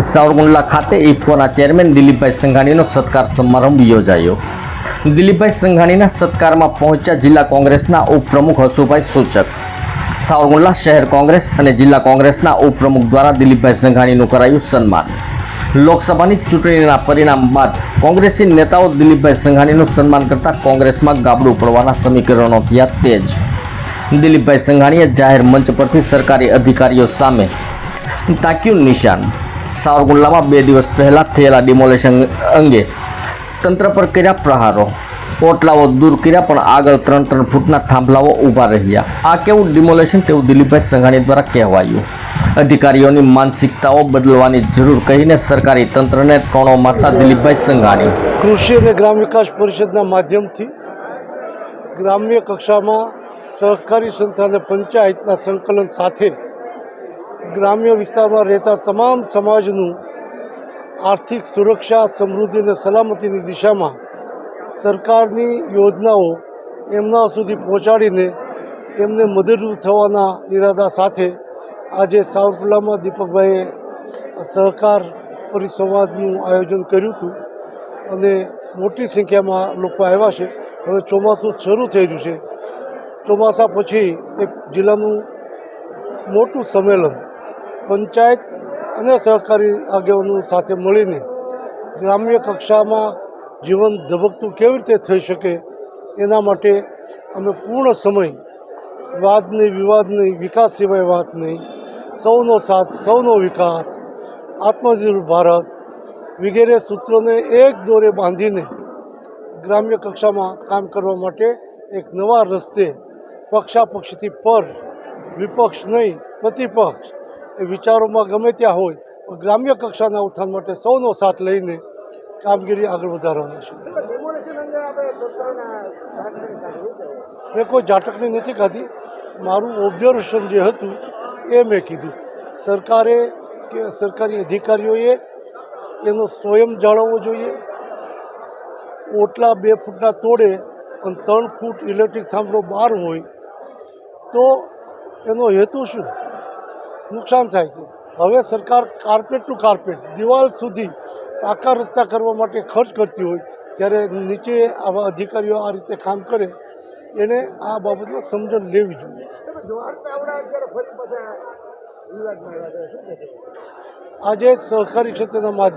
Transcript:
સાવરકુંડલા ખાતે ઇફકોના ચેરમેન દિલીપભાઈ સંઘાણીનો સત્કાર સમારંભ યોજાયો. દિલીપભાઈ સંઘાણીના સત્કારમાં પહોંચ્યા જિલ્લા કોંગ્રેસના ઉપપ્રમુખ હસુભાઈ સૂચક. સાવરકુંડલા શહેર કોંગ્રેસ અને જિલ્લા કોંગ્રેસના ઉપપ્રમુખ દ્વારા દિલીપભાઈ સંઘાણીનું કરાયું સન્માન. લોકસભાની ચૂંટણીના પરિણામ બાદ કોંગ્રેસી નેતાઓ દિલીપભાઈ સંઘાણીનું સન્માન કરતા કોંગ્રેસમાં ગાબડું પડવાના સમીકરણો થયા તેજ. દિલીપભાઈ સંઘાણીએ જાહેર મંચ પરથી સરકારી અધિકારીઓ સામે તાક્યું નિશાન. સાવરકુંડલામાં બે દિવસ પહેલાં થયેલા ડિમોલેશન અંગે તંત્ર પર કર્યા પ્રહારો. ઓટલાઓ દૂર કર્યા પણ આગળ ત્રણ ત્રણ ફૂટના થાંભલાઓ ઊભા રહ્યા. આ કેવું ડિમોલેશન તેવું દિલીપભાઈ સંઘાણી દ્વારા કહેવાયું. અધિકારીઓની માનસિકતાઓ બદલવાની જરૂર કહીને સરકારી તંત્રને ટોણો મારતા દિલીપભાઈ સંઘાણી. કૃષિ અને ગ્રામ વિકાસ પરિષદના માધ્યમથી ગ્રામ્ય કક્ષામાં સહકારી સંસ્થા અને પંચાયતના સંકલન સાથે ગ્રામ્ય વિસ્તારમાં રહેતા તમામ સમાજનું આર્થિક સુરક્ષા, સમૃદ્ધિ અને સલામતીની દિશામાં સરકારની યોજનાઓ એમના સુધી પહોંચાડીને એમને મદદરૂપ થવાના ઈરાદા સાથે આજે સાવરકુલામાં દીપકભાઈએ સહકાર પરિસંવાદનું આયોજન કર્યું હતું અને મોટી સંખ્યામાં લોકો આવ્યા છે. હવે ચોમાસું શરૂ થઈ રહ્યું છે. ચોમાસા પછી એક જિલ્લાનું મોટું સંમેલન પંચાયત અને સહકારી આગેવાનો સાથે મળીને ગ્રામ્ય કક્ષામાં જીવન ધબકતું કેવી રીતે થઈ શકે એના માટે અમે પૂર્ણ સમય વાદ નહીં વિવાદ નહીં વિકાસ સિવાય વાત નહીં, સૌનો સાથ, સૌનો વિકાસ, આત્મનિર્ભર ભારત વગેરે સૂત્રોને એક દોરે બાંધીને ગ્રામ્ય કક્ષામાં કામ કરવા માટે એક નવા રસ્તે પક્ષાપક્ષથી પર વિપક્ષ નહીં, પ્રતિપક્ષ એ વિચારોમાં ગમે ત્યાં હોય ગ્રામ્ય કક્ષાના ઉત્થાન માટે સૌનો સાથ લઈને કામગીરી આગળ વધારવાની છે. મેં કોઈ ઝાટકણી નથી ખાધી મારું ઓબ્ઝર્વેશન જે હતું એ મેં કીધું. સરકારે કે સરકારી અધિકારીઓએ એનો સ્વયં જાળવવો જોઈએ. ઓટલા બે ફૂટના તોડે અને ત્રણ ફૂટ ઇલેક્ટ્રિક થાંભલો બહાર હોય તો એનો હેતુ શું? નુકસાન થાય છે. હવે સરકાર કાર્પેટ ટુ કાર્પેટ દિવાલ સુધી પાકા રસ્તા કરવા માટે ખર્ચ કરતી હોય ત્યારે નીચે આવા અધિકારીઓ આ રીતે કામ કરે એને આ બાબતમાં સમજણ લેવી જોઈએ. આજે સહકારી ક્ષેત્રના માધ્યમ